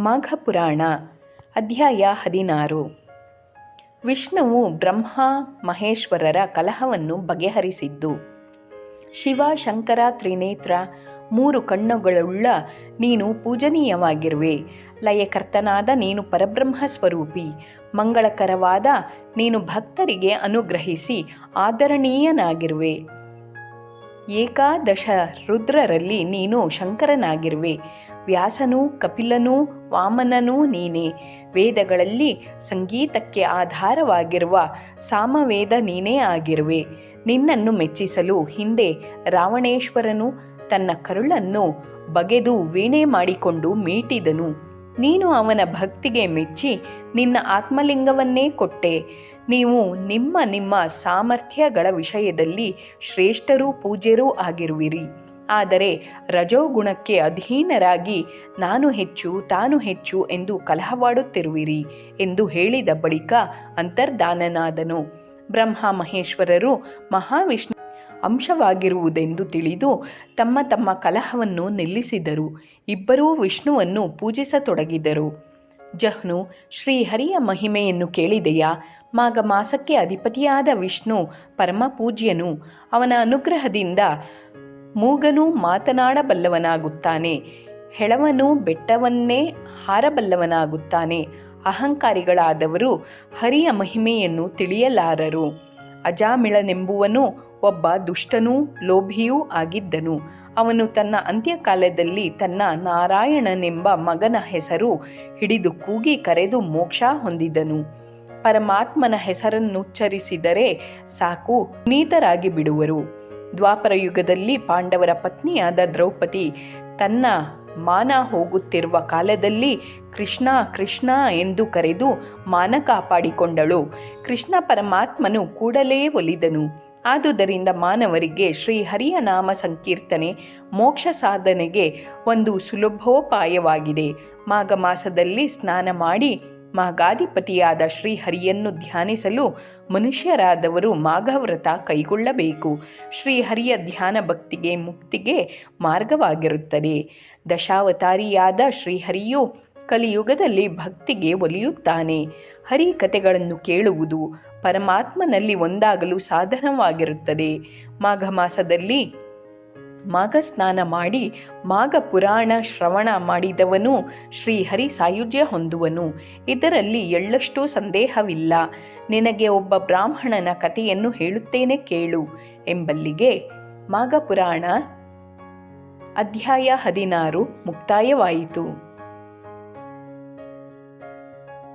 ಮಾಘ ಪುರಾಣ ಅಧ್ಯಾಯ ಹದಿನಾರು. ವಿಷ್ಣುವು ಬ್ರಹ್ಮ ಮಹೇಶ್ವರರ ಕಲಹವನ್ನು ಬಗೆಹರಿಸಿದ್ದು. ಶಿವ, ಶಂಕರ, ತ್ರಿನೇತ್ರ ಮೂರು ಕಣ್ಣುಗಳುಳ್ಳ ನೀನು ಪೂಜನೀಯವಾಗಿರುವೆ. ಲಯಕರ್ತನಾದ ನೀನು ಪರಬ್ರಹ್ಮ ಸ್ವರೂಪಿ ಮಂಗಳಕರವಾದ ನೀನು ಭಕ್ತರಿಗೆ ಅನುಗ್ರಹಿಸಿ ಆದರಣೀಯನಾಗಿರುವೆ. ಏಕಾದಶ ರುದ್ರರಲ್ಲಿ ನೀನು ಶಂಕರನಾಗಿರುವೆ. ವ್ಯಾಸನೂ ಕಪಿಲನೂ ವಾಮನನೂ ನೀನೇ. ವೇದಗಳಲ್ಲಿ ಸಂಗೀತಕ್ಕೆ ಆಧಾರವಾಗಿರುವ ಸಾಮವೇದ ನೀನೇ ಆಗಿರುವೆ. ನಿನ್ನನ್ನು ಮೆಚ್ಚಿಸಲು ಹಿಂದೆ ರಾವಣೇಶ್ವರನು ತನ್ನ ಕರುಳನ್ನು ಬಗೆದು ವೀಣೆ ಮಾಡಿಕೊಂಡು ಮೀಟಿದನು. ನೀನು ಅವನ ಭಕ್ತಿಗೆ ಮೆಚ್ಚಿ ನಿನ್ನ ಆತ್ಮಲಿಂಗವನ್ನೇ ಕೊಟ್ಟೆ. ನೀವು ನಿಮ್ಮ ನಿಮ್ಮ ಸಾಮರ್ಥ್ಯಗಳ ವಿಷಯದಲ್ಲಿ ಶ್ರೇಷ್ಠರೂ ಪೂಜ್ಯರೂ ಆಗಿರುವಿರಿ. ಆದರೆ ರಜೋಗುಣಕ್ಕೆ ಅಧೀನರಾಗಿ ನಾನು ಹೆಚ್ಚು, ತಾನು ಹೆಚ್ಚು ಎಂದು ಕಲಹವಾಡುತ್ತಿರುವಿರಿ ಎಂದು ಹೇಳಿದ ಬಳಿಕ ಅಂತರ್ಧಾನನಾದನು ಬ್ರಹ್ಮ ಮಹೇಶ್ವರರು ಮಹಾವಿಷ್ಣು ಅಂಶವಾಗಿರುವುದೆಂದು ತಿಳಿದು ತಮ್ಮ ತಮ್ಮ ಕಲಹವನ್ನು ನಿಲ್ಲಿಸಿದರು. ಇಬ್ಬರೂ ವಿಷ್ಣುವನ್ನು ಪೂಜಿಸತೊಡಗಿದರು. ಜಹ್ನು ಶ್ರೀಹರಿಯ ಮಹಿಮೆಯನ್ನು ಕೇಳಿದೆಯಾ? ಮಾಘ ಮಾಸಕ್ಕೆ ಅಧಿಪತಿಯಾದ ವಿಷ್ಣು ಪರಮ ಪೂಜ್ಯನು ಅವನ ಅನುಗ್ರಹದಿಂದ ಮೂಗನು ಮಾತನಾಡಬಲ್ಲವನಾಗುತ್ತಾನೆ. ಹೆಳವನು ಬೆಟ್ಟವನ್ನೇ ಹಾರಬಲ್ಲವನಾಗುತ್ತಾನೆ. ಅಹಂಕಾರಿಗಳಾದವರು ಹರಿಯ ಮಹಿಮೆಯನ್ನು ತಿಳಿಯಲಾರರು. ಅಜಾಮಿಳನೆಂಬುವನು ಒಬ್ಬ ದುಷ್ಟನೂ ಲೋಭಿಯೂ ಆಗಿದ್ದನು. ಅವನು ತನ್ನ ಅಂತ್ಯಕಾಲದಲ್ಲಿ ತನ್ನ ನಾರಾಯಣನೆಂಬ ಮಗನ ಹೆಸರು ಹಿಡಿದು ಕೂಗಿ ಕರೆದು ಮೋಕ್ಷ ಹೊಂದಿದನು. ಪರಮಾತ್ಮನ ಹೆಸರನ್ನುಚ್ಚರಿಸಿದರೆ ಸಾಕು, ನೀತರಾಗಿ ಬಿಡುವರು. ದ್ವಾಪರ ಯುಗದಲ್ಲಿ ಪಾಂಡವರ ಪತ್ನಿಯಾದ ದ್ರೌಪದಿ ತನ್ನ ಮಾನ ಹೋಗುತ್ತಿರುವ ಕಾಲದಲ್ಲಿ ಕೃಷ್ಣ ಕೃಷ್ಣ ಎಂದು ಕರೆದು ಮಾನ ಕಾಪಾಡಿಕೊಂಡಳು. ಕೃಷ್ಣ ಪರಮಾತ್ಮನು ಕೂಡಲೇ ಒಲಿದನು. ಆದುದರಿಂದ ಮಾನವರಿಗೆ ಶ್ರೀಹರಿಯ ನಾಮ ಸಂಕೀರ್ತನೆ, ಮೋಕ್ಷ ಸಾಧನೆಗೆ ಒಂದು ಸುಲಭೋಪಾಯವಾಗಿದೆ. ಮಾಘ ಮಾಸದಲ್ಲಿ ಸ್ನಾನ ಮಾಡಿ ಮಾಘಾಧಿಪತಿಯಾದ ಶ್ರೀಹರಿಯನ್ನು ಧ್ಯಾನಿಸಲು ಮನುಷ್ಯರಾದವರು ಮಾಘವ್ರತ ಕೈಗೊಳ್ಳಬೇಕು. ಶ್ರೀಹರಿಯ ಧ್ಯಾನ ಭಕ್ತಿಗೆ ಮುಕ್ತಿಗೆ ಮಾರ್ಗವಾಗಿರುತ್ತದೆ. ದಶಾವತಾರಿಯಾದ ಶ್ರೀಹರಿಯು ಕಲಿಯುಗದಲ್ಲಿ ಭಕ್ತಿಗೆ ಒಲಿಯುತ್ತಾನೆ. ಹರಿ ಕಥೆಗಳನ್ನು ಕೇಳುವುದು ಪರಮಾತ್ಮನಲ್ಲಿ ಒಂದಾಗಲು ಸಾಧನವಾಗಿರುತ್ತದೆ. ಮಾಘ ಮಾಸದಲ್ಲಿ ಮಾಘ ಸ್ನಾನ ಮಾಡಿ ಮಾಘ ಪುರಾಣ ಶ್ರವಣ ಮಾಡಿದವನು ಶ್ರೀಹರಿ ಸಾಯುಜ್ಯ ಹೊಂದುವನು. ಇದರಲ್ಲಿ ಎಳ್ಳಷ್ಟೂ ಸಂದೇಹವಿಲ್ಲ. ನಿನಗೆ ಒಬ್ಬ ಬ್ರಾಹ್ಮಣನ ಕಥೆಯನ್ನು ಹೇಳುತ್ತೇನೆ ಕೇಳು ಎಂಬಲ್ಲಿಗೆ ಮಾಘ ಪುರಾಣ ಅಧ್ಯಾಯ ಹದಿನಾರು ಮುಕ್ತಾಯವಾಯಿತು.